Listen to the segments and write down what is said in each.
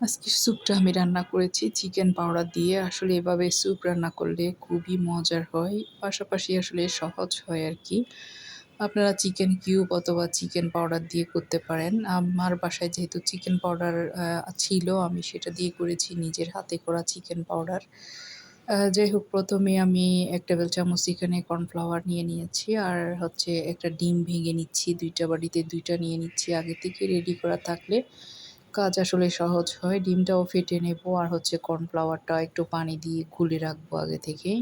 আজকে স্যুপটা আমি রান্না করেছি, চিকেন পাউডার দিয়ে। আসলে এভাবে স্যুপ রান্না করলে খুবই মজার হয়, পাশাপাশি আসলে সহজ হয় আর কি। আপনারা চিকেন কিউব অথবা চিকেন পাউডার দিয়ে করতে পারেন। আমার বাসায় যেহেতু চিকেন পাউডার ছিল, আমি সেটা দিয়ে করেছি, নিজের হাতে করা চিকেন পাউডার। যাই হোক, প্রথমে আমি এক টেবিল চামচ এখানে কর্নফ্লাওয়ার নিয়ে নিয়েছি আর হচ্ছে একটা ডিম ভেঙে নিচ্ছি, দুইটা বাড়িতে দুইটা নিয়ে নিচ্ছি আগে থেকে রেডি করা থাকলে। কাজ আসলে সহজ হয়। ডিমটাও ফেটে নেব আর হচ্ছে কর্নফ্লাওয়ারটা একটু পানি দিয়ে গুলে রাখব আগে থেকেই।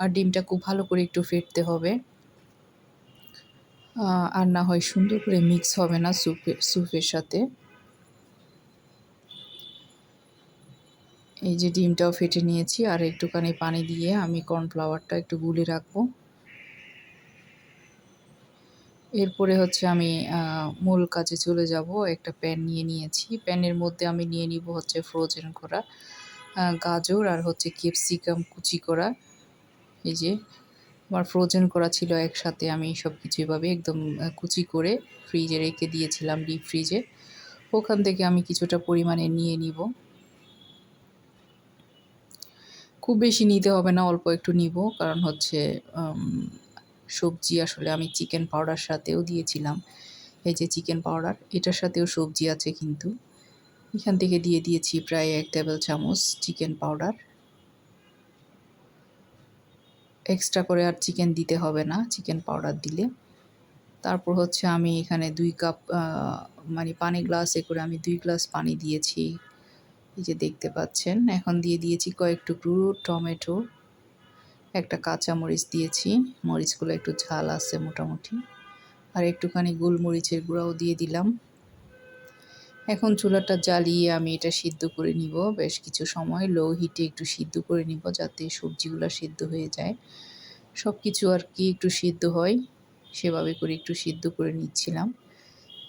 আর ডিমটা খুব ভালো করে একটু ফেটতে হবে। আর না হয় সুন্দর করে মিক্স হবে না স্যুপে স্যুপের সাথে। এই যে ডিমটাও ফেটে নিয়েছি আর একটুখানি পানি দিয়ে আমি কর্নফ্লাওয়ারটা একটু গুলে রাখব। এরপরে হচ্ছে আমি মূল কাজে চলে যাব। একটা প্যান নিয়ে নিয়েছি। প্যানের মধ্যে আমি নিয়ে নিব হচ্ছে ফ্রোজেন করা গাজর আর হচ্ছে ক্যাপসিকাম কুচি করা। এই যে, আমার ফ্রোজেন করা ছিল একসাথে আমি সব কিছু এভাবে একদম কুচি করে ফ্রিজে রেখে দিয়েছিলাম ডিপ ফ্রিজে। ওখান থেকে আমি কিছুটা পরিমাণে নিয়ে নিব। খুব বেশি নিতে হবে না, অল্প একটু নিব। কারণ হচ্ছে সবজি আসলে আমি চিকেন পাউডার সাথেও দিয়েছিলাম। এই যে চিকেন পাউডার এটার সাথেও সবজি আছে কিন্তু। এখান থেকে দিয়ে দিয়েছি প্রায় এক টেবিল চামচ চিকেন পাউডার এক্সট্রা করে আর চিকেন দিতে হবে না চিকেন পাউডার দিলে। তারপর হচ্ছে আমি এখানে দুই কাপ মানে পানি গ্লাসে করে আমি দুই গ্লাস পানি দিয়েছি। এই যে দেখতে পাচ্ছেন, এখন দিয়ে দিয়েছি কয়েক টুকরো টমেটো। একটা কাঁচা মরিচ দিয়েছি। মরিচগুলো একটু ঝাল আছে মোটামুটি। আর একটুখানি গোলমরিচের গুঁড়াও দিয়ে দিলাম। এখন চুলাটা জ্বালিয়ে আমি এটা সিদ্ধ করে নিব। বেশ কিছু সময় লো হিটে একটু সিদ্ধ করে নিব যাতে সবজিগুলো সিদ্ধ হয়ে যায়। সব কিছু আর কি একটু সিদ্ধ হয়, সেভাবে করে একটু সিদ্ধ করে নিচ্ছিলাম।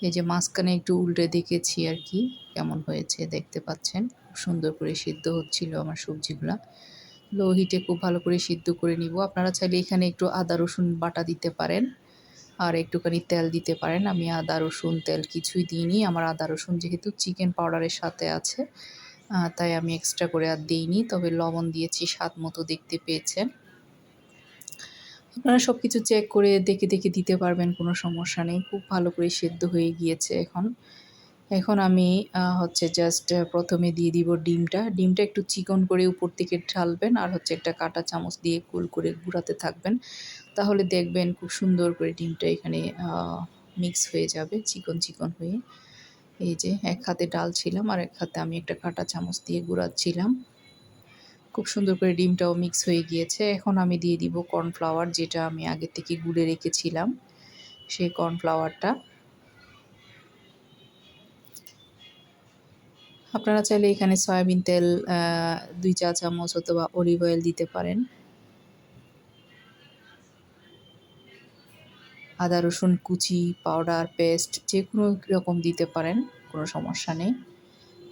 এই যে মাঝখানে একটু উল্টে দেখেছি আর কি, কেমন হয়েছে দেখতে পাচ্ছেন। সুন্দর করে সিদ্ধ হচ্ছিল আমার সবজিগুলা। লো হিটে খুব ভালো করে সিদ্ধ করে নিব। আপনারা চাইলে এখানে একটু আদা, রসুন বাটা দিতে পারেন আর একটুখানি তেল দিতে পারেন। আমি আদা, রসুন, তেল কিছুই দিইনি। আমার আদা, রসুন যেহেতু চিকেন পাউডারের সাথে আছে তাই আমি এক্সট্রা করে আর দিইনি। তবে লবণ দিয়েছি, স্বাদ মতো দেখতে পেয়েছেন। আপনারা সব কিছু চেক করে দেখে দেখে দিতে পারবেন, কোনো সমস্যা নেই। খুব ভালো করে সেদ্ধ হয়ে গিয়েছে এখন। এখন আমি হচ্ছে জাস্ট প্রথমে দিয়ে দিব ডিমটা। ডিমটা একটু চিকন করে উপর থেকে ঢালবেন আর হচ্ছে একটা কাটা চামচ দিয়ে কুল করে গুঁড়াতে থাকবেন। তাহলে দেখবেন খুব সুন্দর করে ডিমটা এখানে মিক্স হয়ে যাবে চিকন চিকন হয়ে। এই যে এক হাতে ডাল ছিলাম আর এক হাতে আমি একটা কাটা চামচ দিয়ে গুঁড়াচ্ছিলাম খুব সুন্দর করে ডিমটাও মিক্স হয়ে গিয়েছে। এখন আমি দিয়ে দিব কর্নফ্লাওয়ার যেটা আমি আগে থেকে গুলে রেখেছিলাম। সেই কর্নফ্লাওয়ারটা আপনারা চাইলে এখানে সয়াবিন তেল দুই চা চামচ অথবা অলিভ অয়েল দিতে পারেন। আদা, রসুন কুচি পাউডার পেস্ট যে কোনো রকম দিতে পারেন, কোনো সমস্যা নেই।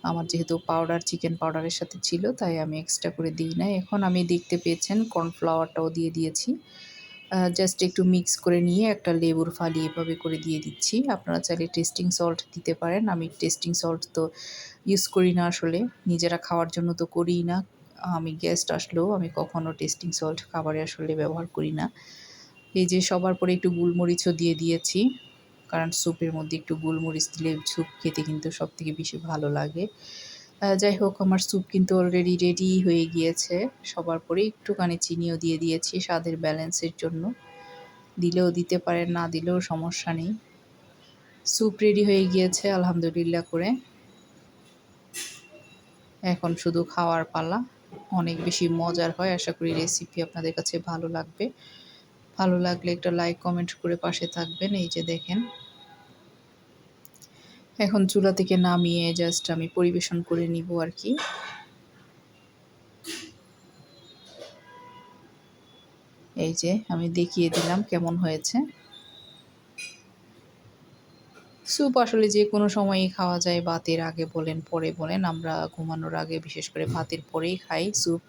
আমার যেহেতু পাউডার চিকেন পাউডারের সাথে ছিল, তাই আমি এক্সট্রা করে দিই না এখন আমি দেখতে পেয়েছেন কর্নফ্লাওয়ারটাও দিয়ে দিয়েছি। জাস্ট একটু মিক্স করে নিয়ে একটা লেবুর ফালি এভাবে করে দিয়ে দিচ্ছি। আপনারা চাইলে টেস্টিং সল্ট দিতে পারেন। আমি টেস্টিং সল্ট তো ইউজ করি না আসলে। নিজেরা খাওয়ার জন্য তো করিই না। আমি গেস্ট আসলেও আমি কখনও টেস্টিং সল্ট খাবারে আসলে ব্যবহার করি না। এই যে সবার পরে একটু গুলমরিচও দিয়ে দিয়েছি, কারণ স্যুপের মধ্যে একটু গোলমরিচ দিলে স্যুপ খেতে কিন্তু সব থেকে বেশি ভালো লাগে। যাই হোক, আমার স্যুপ কিন্তু অলরেডি রেডি হয়ে গিয়েছে। সবার পরে একটুখানি চিনিও দিয়ে দিয়েছি স্বাদের ব্যালেন্সের জন্য। দিলেও দিতে পারেন, না দিলেও সমস্যা নেই। স্যুপ রেডি হয়ে গিয়েছে, আলহামদুলিল্লাহ করে। এখন শুধু খাওয়ার পালা। অনেক বেশি মজার হয়। আশা করি রেসিপি আপনাদের কাছে ভালো লাগবে। ভালো লাগলে একটা লাইক কমেন্ট করে পাশে থাকবেন। এই যে দেখেন। এখন চুলা থেকে নামিয়ে জাস্ট আমি পরিবেশন করে নিব আর কি। এই যে আমি দেখিয়ে দিলাম কেমন হয়েছে। স্যুপ আসলে যে কোনো সময়ই খাওয়া যায়, ভাতের আগে বলেন, পরে বলেন। আমরা ঘুমানোর আগে বিশেষ করে ভাতের পরেই খাই স্যুপ